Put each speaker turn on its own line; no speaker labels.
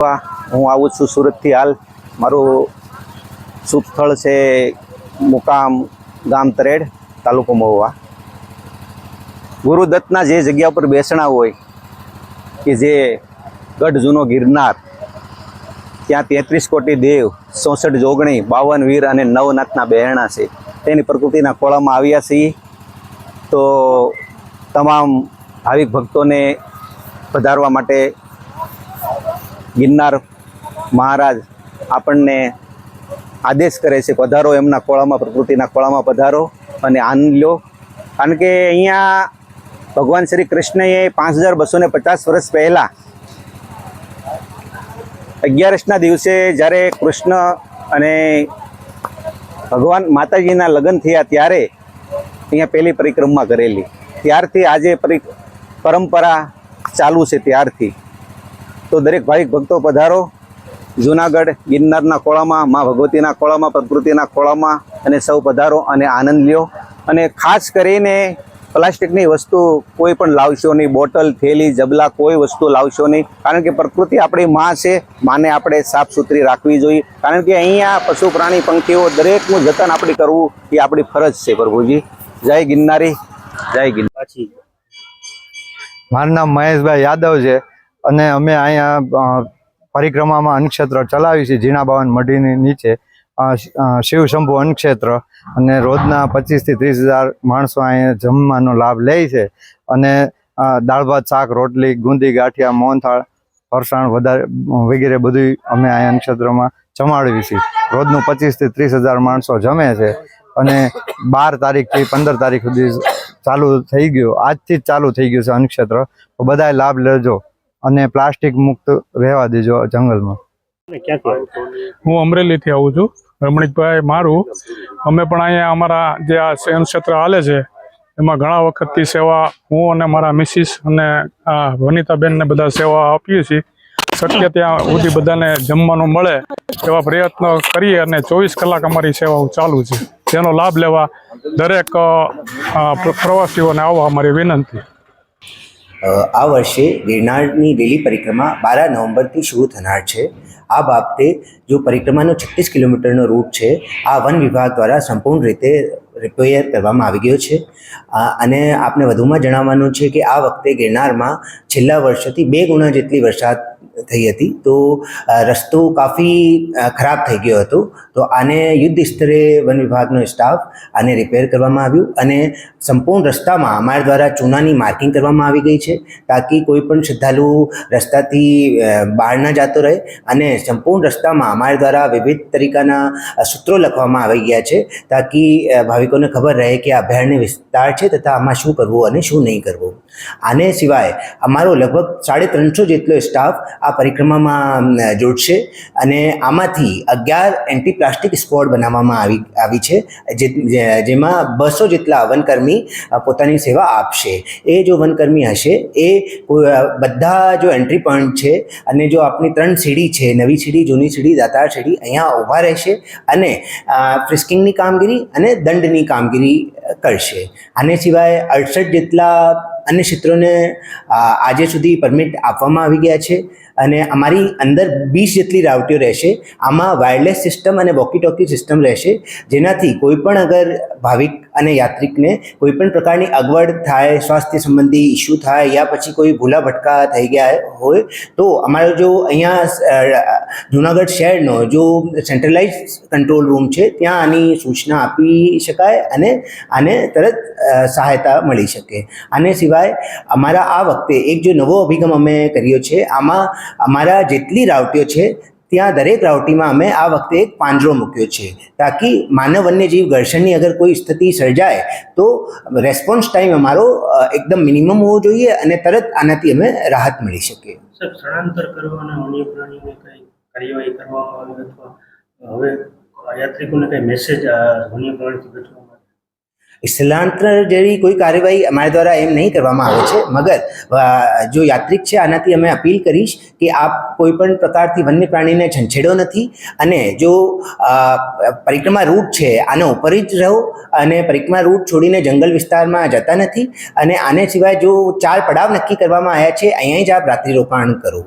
હું આવું છું સુરતથી હાલ. મારું શુભ સ્થળ છે મુકામ ગામ તરેડ, તાલુકો મહુવા. ગુરુદત્તના જે જગ્યા પર બેસણા હોય, કે જે ગઢ જૂનો ગિરનાર, ત્યાં તેત્રીસ કોટી દેવ, ચોસઠ જોગણી, બાવન વીર અને નવનાથના બહેરણા છે. તેની પ્રકૃતિના ખોળામાં આવ્યા છીએ. તો તમામ ભાવિક ભક્તોને પધારવા માટે ગિરનાર મહારાજ આપણને આદેશ કરે છે પધારો એમના ખોળામાં, પ્રકૃતિના ખોળામાં પધારો અને આનંદ લો કારણ કે અહીંયા ભગવાન શ્રી કૃષ્ણએ પાંચ હજાર બસો ને પચાસ વર્ષ પહેલાં અગિયારસના દિવસે જ્યારે કૃષ્ણ અને ભગવાન માતાજીના લગ્ન થયા ત્યારે અહીંયા પહેલી પરિક્રમા કરેલી. ત્યારથી આજે પરિ, પરંપરા ચાલુ છે ત્યારથી. તો દરેક ભાવિક ભક્તો પધારો. જુનાગઢ, ગિરનારના ખોળામાં, મા ભગવતીના ખોળામાં, પ્રકૃતિના ખોળામાં અને સૌ પધારો અને આનંદ લ્યો. અને ખાસ કરીને પ્લાસ્ટિકની વસ્તુ કોઈ પણ લાવશો નહીં, બોટલ, થેલી, જબલા, કોઈ વસ્તુ લાવશો નહીં. કારણ કે પ્રકૃતિ આપણી માં છે, માને આપણે સાફ સુથરી રાખવી જોઈએ. કારણ કે અહીંયા પશુ, પ્રાણી, પંખીઓ દરેકનું જતન આપણે કરવું એ આપણી ફરજ છે, પ્રભુજી. જય ગિરનારી જય ગિરનારી
મારું નામ મહેશભાઈ યાદવ છે. અને અમે અહીંયા પરિક્રમામાં અન્નક્ષેત્ર ચલાવી છે ઝીણા બાવન મઢીની નીચે. શિવ શંભુ અન્નક્ષેત્ર. અને રોજના પચીસથી ત્રીસ હજાર માણસો અહીંયા જમવાનો લાભ લે છે. અને દાળ, ભાત, શાક, રોટલી, ગુંદી, ગાંઠિયા, મોહનથાળ, ફરસાણ વધારે વગેરે બધું અમે અહીંયા અન્નક્ષેત્રમાં જમાડવી છીએ રોજનું પચીસથી ત્રીસ હજાર માણસો જમે છે. અને બાર તારીખથી પંદર તારીખ સુધી ચાલુ થઈ ગયું. આજથી જ ચાલુ થઈ ગયું છે અન્નક્ષેત્ર. તો બધાએ લાભ લેજો. અને પ્લાસ્ટિક મુક્ત રહેવા દેજો જંગલમાં.
હું અમરેલીથી આવું છું. રમણીકભાઈ મારું. અમે પણ અહીંયા અમારા જે આ શયન ક્ષેત્ર હાલે છે એમાં ઘણા વખતથી સેવા હું અને મારા મિસિસ અને આ વનિતાબેનને બધા સેવા આપીએ છીએ. શક્ય ત્યાં સુધી બધાને જમવાનું મળે એવા પ્રયત્નો કરીએ અને ચોવીસ કલાક અમારી સેવાઓ ચાલુ છે. જેનો લાભ લેવા દરેક પ્રવાસીઓને આવવા અમારી વિનંતી.
આ વર્ષે ગિરનારની લીલી પરિક્રમા બારા નવેમ્બરથી શરૂ થનાર છે. આ બાબતે જો પરિક્રમાનો છત્રીસ કિલોમીટરનો રૂટ છે, આ વન વિભાગ દ્વારા સંપૂર્ણ રીતે રિપેર કરવામાં આવી ગયો છે. અને આપને વધુમાં જણાવવાનું છે કે આ વખતે ગિરનારમાં છેલ્લા વર્ષોથી બે ગુણા જેટલી વરસાદ થઈ હતી. તો રસ્તો કાફી ખરાબ થઈ ગયો હતો. તો આને યુદ્ધ સ્તરે વન વિભાગનો સ્ટાફ આને રિપેર કરવામાં આવ્યું અને સંપૂર્ણ રસ્તામાં અમારા દ્વારા ચૂનાની માર્કિંગ કરવામાં આવી ગઈ છે, તાકી કોઈ પણ શ્રદ્ધાળુ રસ્તાથી બહાર ન જતો રહે અને સંપૂર્ણ રસ્તામાં અમારા દ્વારા વિવિધ તરીકાના સૂત્રો લખવામાં આવી ગયા છે, તાકી ભાવિકોને ખબર રહે કે આ અભયારણ્ય વિસ્તાર છે તથા આમાં શું કરવું અને શું નહીં કરવું. આને સિવાય અમારો લગભગ સાડે ત્રણસો જેટલો સ્ટાફ આ પરિક્રમામાં જોડશે અને આમાંથી અગિયાર એન્ટી પ્લાસ્ટિક સ્ક્વોડ બનાવવામાં આવી આવી છે જેમાં બસો જેટલા વનકર્મી પોતાની સેવા આપશે. એ જો વનકર્મી હશે, એ બધા જો એન્ટ્રી પોઈન્ટ છે અને જો આપણી ત્રણ સીડી છે, નવી સીડી, જૂની સીડી, દાતાર સીડી, અહીંયા ઊભા રહેશે અને ફ્રિસ્કિંગની કામગીરી અને દંડની કામગીરી કરશે. આને સિવાય અડસઠ જેટલા અન્ય ક્ષેત્રોને આજે સુધી પરમિટ આપવામાં આવી ગયા છે. અને અમારી અંદર વીસ જેટલી રાઉટીઓ રહેશે. આમાં વાયરલેસ સિસ્ટમ અને વોકી ટોકી સિસ્ટમ રહેશે. જેનાથી કોઈ પણ અગર ભાવિક અને યાત્રિકને કોઈ પણ પ્રકારની અગવડ થાય, સ્વાસ્થ્ય સંબંધી ઇસ્યુ થાય યા પછી કોઈ ભૂલા ભટકા થઈ ગયા હોય, તો અમારો જો અહીંયા જુનાગઢ શહેરનો જો સેન્ટ્રલાઇઝ કંટ્રોલ રૂમ છે, ત્યાં આની સૂચના આપી શકાય અને આને તરત સહાયતા મળી શકે. આને સિવાય અમારા આ વખતે એક જો નવો અભિગમ અમે કર્યો છે, આમાં અમારા જેટલી રાવટીઓ છે ત્યાં દરેક રાવટીમાં અમે આ વખતે એક પાંજરો મૂક્યો છે, તાકી માનવ વન્યજીવ ઘર્ષણની અગર કોઈ સ્થિતિ સર્જાય, તો રેસ્પોન્સ ટાઈમ અમારો એકદમ મિનિમમ હોવો જોઈએ અને તરત આનાથી અમે રાહત મળી
શકીએ. સ્થળાંતર કરવાના વન્ય પ્રાણીઓને કઈ કાર્યવાહી કરવામાં આવે અથવા હવે યાત્રિકોને કઈ મેસેજ વન્ય પ્રાણીથી બચવા
સ્થળાંતર જેવી કોઈ કાર્યવાહી અમારા દ્વારા એમ નહીં કરવામાં આવે છે. મગર જો યાત્રિક છે, આનાથી અમે અપીલ કરીશ કે આપ કોઈ પણ પ્રકારથી વન્ય પ્રાણીને છંછેડો નથી અને જો પરિક્રમા રૂટ છે, આનો ઉપર જ રહો અને પરિક્રમા રૂટ છોડીને જંગલ વિસ્તારમાં જતા નથી અને આને સિવાય જો ચાર પડાવ નક્કી કરવામાં આવ્યા છે, અહીંયા જ આપ રાત્રિ રોકાણ કરો.